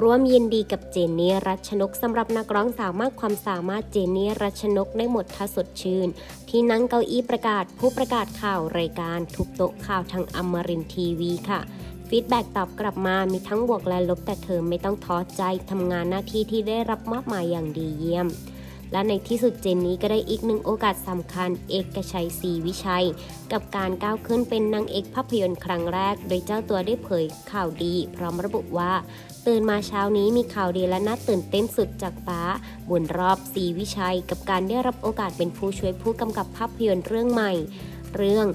ร่วมยินดีกับเจนนี่รัชนกสำหรับนักร้องสาวมากความสามารถเจนนี่รัชนกได้หมดท่าสดชื่น ที่นั่งเก้าอี้ประกาศผู้ประกาศข่าวรายการทุกโต๊ะข่าวทางอมรินทีวีค่ะฟีดแบ็กตอบกลับมามีทั้งบวกและลบแต่เธอไม่ต้องท้อใจทำงานหน้าที่ที่ได้รับมอบหมายอย่างดีเยี่ยม และในที่สุดเจนนี้ก็ได้อีกหนึ่งโอกาสสำคัญ เอกชัยศรีวิชัย กับการก้าวขึ้นเป็นนางเอกภาพยนตร์ครั้งแรก โดยเจ้าตัวได้เผยข่าวดี พร้อมระบุว่า ตื่นมาเช้านี้มีข่าวดีและน่าตื่นเต้นสุดจากป้าบุญรอบศรีวิชัย กับการได้รับโอกาสเป็นผู้ช่วยผู้กำกับภาพยนตร์เรื่องใหม่ เรื่อง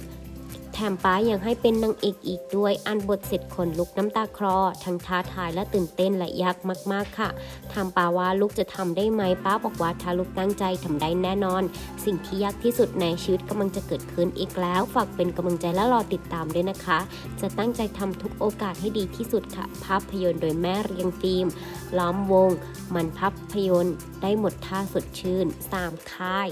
แถมป้ายังให้เป็นนางเอกอีกด้วย อันบทเสร็จขนลุกน้ำตาคลอ ทั้งท้าทายและตื่นเต้นและยากมากๆค่ะถามป้าว่าลูกจะทำได้ไหมป้าบอกว่าถ้าลูกตั้งใจทำได้แน่นอน สิ่งที่ยากที่สุดในชีวิตกำลังจะเกิดขึ้นอีกแล้ว ฝากเป็นกำลังใจและรอติดตามด้วยนะคะ จะตั้งใจทำทุกโอกาสให้ดีที่สุดค่ะ ภาพยนตร์โดยแม่เรียงทีมล้อมวง มันภาพยนตร์ได้หมดท่าสดชื่น3ค่าย